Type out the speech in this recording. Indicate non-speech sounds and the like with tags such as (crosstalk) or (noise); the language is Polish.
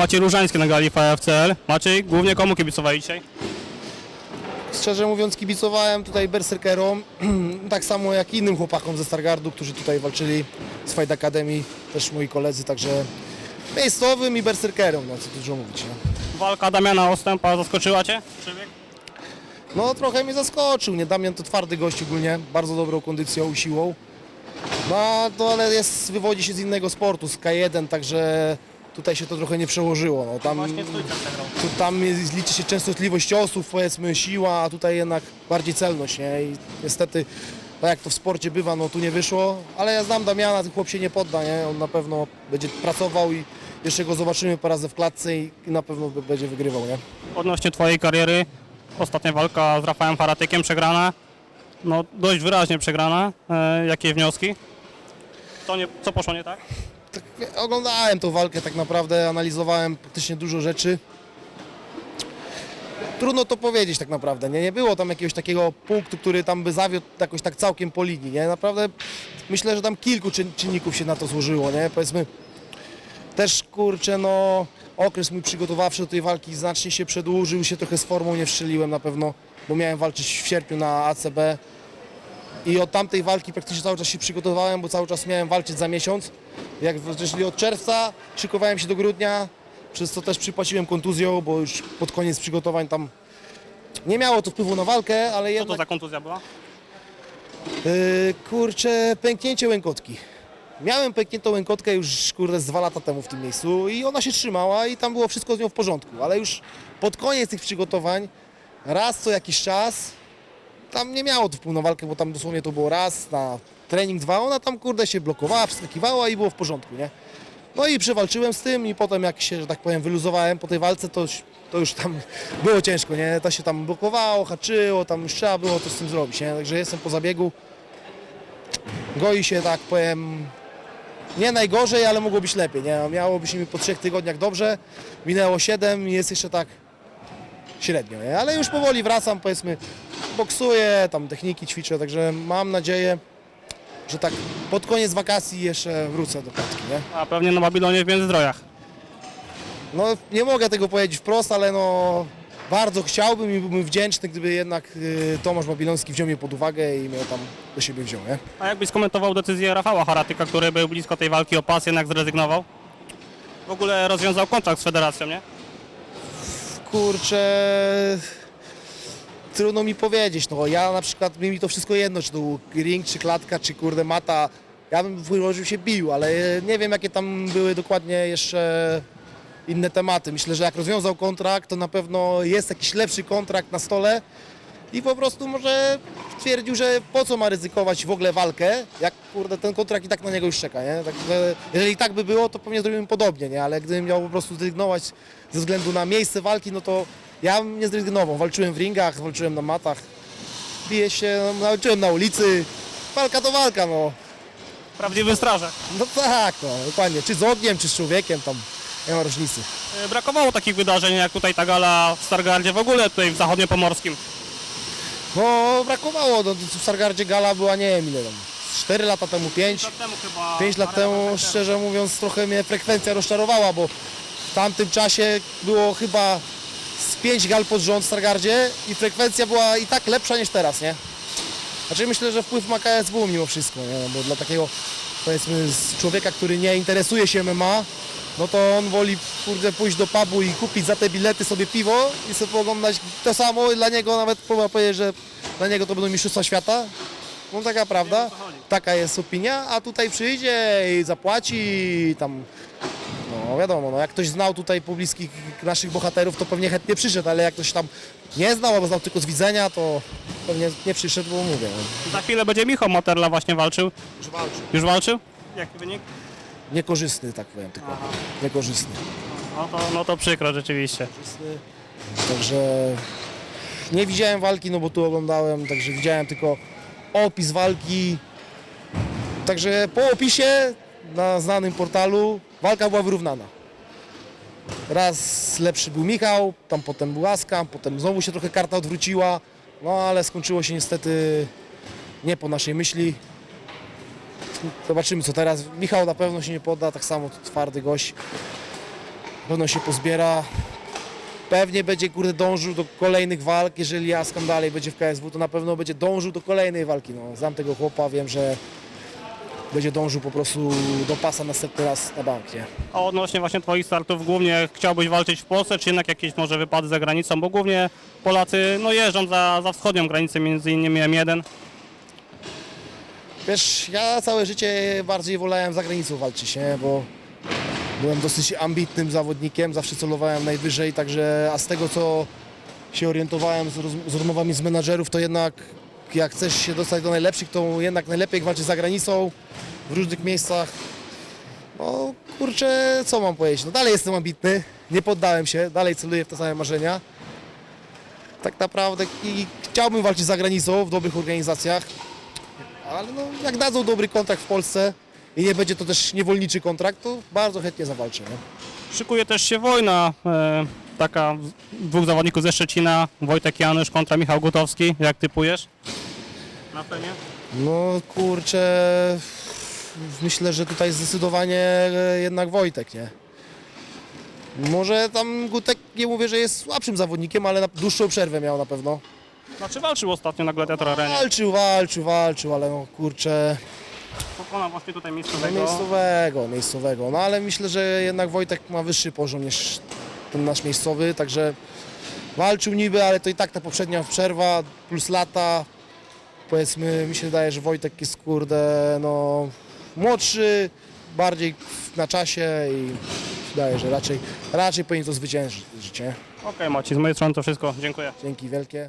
Maciej Różański na gali FCL. Maciej, głównie komu kibicowali dzisiaj? Szczerze mówiąc kibicowałem tutaj berserkerom, (clears throat) tak samo jak innym chłopakom ze Stargardu, którzy tutaj walczyli z Fight Academy, też moi koledzy, także miejscowym i berserkerom, no co dużo mówić. Nie? Walka Damiana Ostępa zaskoczyła Cię? Przebieg? No trochę mnie zaskoczył, nie? Damian to twardy gość ogólnie, bardzo dobrą kondycją i siłą. No to ale jest, wywodzi się z innego sportu, z K1, także tutaj się to trochę nie przełożyło. No, tam, Właśnie Stójka przegrał. tu, tam jest, liczy się częstotliwość ciosów, powiedzmy siła, a tutaj jednak bardziej celność, nie? I niestety, tak jak to w sporcie bywa, no tu nie wyszło, ale ja znam Damiana, ten chłop się nie podda, nie? On na pewno będzie pracował i jeszcze go zobaczymy po raz w klatce i, i na pewno b- będzie wygrywał, nie? Odnośnie Twojej kariery, ostatnia walka z Rafałem Faratykiem przegrana. No dość wyraźnie przegrana. E, jakie wnioski? Co, nie, co poszło nie tak? Tak, oglądałem tą walkę tak naprawdę, analizowałem praktycznie dużo rzeczy. Trudno to powiedzieć tak naprawdę, nie? nie było tam jakiegoś takiego punktu, który tam by zawiódł jakoś tak całkiem po linii, nie? Naprawdę myślę, że tam kilku czyn- czynników się na to złożyło, nie? Powiedzmy, też kurczę, no okres mój przygotowawczy do tej walki znacznie się przedłużył, się trochę z formą nie wszczeliłem na pewno, bo miałem walczyć w sierpniu na ACB i od tamtej walki praktycznie cały czas się przygotowałem, bo cały czas miałem walczyć za miesiąc. Jak czyli od czerwca szykowałem się do grudnia, przez co też przypłaciłem kontuzją, bo już pod koniec przygotowań tam nie miało to wpływu na walkę, ale Co to jednak za kontuzja była? Yy, kurczę, pęknięcie łękotki. Miałem pękniętą łękotkę już kurde z dwa lata temu w tym miejscu i ona się trzymała i tam było wszystko z nią w porządku, ale już pod koniec tych przygotowań, raz co jakiś czas, tam nie miało to wpływu na walkę, bo tam dosłownie to było raz na trening dwa, ona tam kurde się blokowała, przeskakiwała i było w porządku, nie? No i przewalczyłem z tym i potem jak się, że tak powiem, wyluzowałem po tej walce, to to już tam (laughs) było ciężko, nie? To się tam blokowało, haczyło, tam już trzeba było coś z tym zrobić, nie? Także jestem po zabiegu. Goi się, tak powiem, nie najgorzej, ale mogło być lepiej, nie? Miało być mi po trzech tygodniach dobrze, minęło 7 i jest jeszcze tak średnio, nie? Ale już powoli wracam, powiedzmy, boksuję, tam techniki ćwiczę, także mam nadzieję, że tak pod koniec wakacji jeszcze wrócę do klatki, nie? A pewnie na Babilonie w Międzyzdrojach. No nie mogę tego powiedzieć wprost, ale no bardzo chciałbym i byłbym wdzięczny, gdyby jednak y, Tomasz Babiloński wziął mnie pod uwagę i mnie tam do siebie wziął, nie? A jakbyś skomentował decyzję Rafała Haratyka, który był blisko tej walki o pas, jednak zrezygnował? W ogóle rozwiązał kontrakt z federacją, nie? Kurczę, trudno mi powiedzieć, no ja na przykład mi to wszystko jedno, czy to był ring, czy klatka, czy kurde mata, ja bym wyłożył się bił, ale nie wiem jakie tam były dokładnie jeszcze inne tematy. Myślę, że jak rozwiązał kontrakt, to na pewno jest jakiś lepszy kontrakt na stole i po prostu może stwierdził, że po co ma ryzykować w ogóle walkę, jak kurde ten kontrakt i tak na niego już czeka, nie? Także jeżeli tak by było, to pewnie zrobimy podobnie, nie? Ale gdybym miał po prostu zrezygnować ze względu na miejsce walki, no to ja nie zrezygnował. Walczyłem w ringach, walczyłem na matach, biję się, no, walczyłem na ulicy, walka to walka, no. Prawdziwy strażak. No tak, no, dokładnie. Czy z ogniem, czy z człowiekiem, tam nie ma różnicy. E, Brakowało takich wydarzeń jak tutaj ta gala w Stargardzie, w ogóle tutaj w zachodniopomorskim. No, brakowało, no, w Stargardzie gala była, nie wiem ile tam, 4 lata temu, 5. lat temu chyba. 5 lat temu, szczerze mówiąc, trochę mnie frekwencja rozczarowała, bo w tamtym czasie było chyba 5 gal pod rząd w Stargardzie i frekwencja była i tak lepsza niż teraz, nie? Znaczy myślę, że wpływ ma KSW mimo wszystko, nie? Bo dla takiego, powiedzmy, z człowieka, który nie interesuje się MMA, no to on woli, kurde, pójść do pubu i kupić za te bilety sobie piwo i sobie pooglądać to samo, dla niego nawet chyba powiedzieć, że dla niego to będą mistrzostwa świata. No taka prawda, taka jest opinia, a tutaj przyjdzie i zapłaci i tam, no wiadomo, no jak ktoś znał tutaj pobliskich naszych bohaterów, to pewnie chętnie przyszedł, ale jak ktoś tam nie znał, albo znał tylko z widzenia, to pewnie nie przyszedł, bo mówię. No. Za chwilę będzie Michał Materla właśnie walczył. Już walczy. Już walczył? Jaki wynik? Niekorzystny, tak powiem tylko. Niekorzystny. No to, no to przykro rzeczywiście. Także nie widziałem walki, no bo tu oglądałem, także widziałem tylko opis walki. Także po opisie na znanym portalu walka była wyrównana. Raz lepszy był Michał, tam potem był Aska, potem znowu się trochę karta odwróciła, no ale skończyło się niestety nie po naszej myśli. Zobaczymy co teraz. Michał na pewno się nie podda, tak samo twardy gość. pewno się pozbiera. Pewnie będzie kurde dążył do kolejnych walk, jeżeli Askan dalej będzie w KSW, to na pewno będzie dążył do kolejnej walki. No, znam tego chłopa, wiem, że będzie dążył po prostu do pasa następny raz na bank, nie? A odnośnie właśnie Twoich startów, głównie chciałbyś walczyć w Polsce, czy jednak jakieś może wypady za granicą, bo głównie Polacy no, jeżdżą za, za wschodnią granicę, między innymi M1. Wiesz, ja całe życie bardziej wolałem za granicą walczyć, nie? Bo byłem dosyć ambitnym zawodnikiem, zawsze celowałem najwyżej, także a z tego co się orientowałem z, roz, z rozmowami z menadżerów, to jednak jak chcesz się dostać do najlepszych, to jednak najlepiej walczyć za granicą, w różnych miejscach. No kurczę, co mam powiedzieć, no dalej jestem ambitny, nie poddałem się, dalej celuję w te same marzenia. Tak naprawdę i chciałbym walczyć za granicą w dobrych organizacjach, ale no, jak dadzą dobry kontrakt w Polsce i nie będzie to też niewolniczy kontrakt, to bardzo chętnie zawalczę. Nie? Szykuje też się wojna, e, taka dwóch zawodników ze Szczecina, Wojtek Janusz kontra Michał Gutowski. Jak typujesz? Na pewnie. No kurczę, myślę, że tutaj zdecydowanie jednak Wojtek, nie? Może tam Gutek nie mówię, że jest słabszym zawodnikiem, ale na dłuższą przerwę miał na pewno. Znaczy walczył ostatnio na Gladiator Arenie. Walczył, walczył, walczył, ale no kurczę, Pokonał właśnie tutaj no, miejscowego. miejscowego, miejscowego. No ale myślę, że jednak Wojtek ma wyższy poziom niż ten nasz miejscowy, także walczył niby, ale to i tak ta poprzednia przerwa plus lata. Powiedzmy, mi się wydaje, że Wojtek jest kurde, no młodszy, bardziej na czasie i wydaje, że raczej, raczej powinien to zwyciężyć, nie? Okej Maci, z mojej strony to wszystko. Dziękuję. Dzięki wielkie.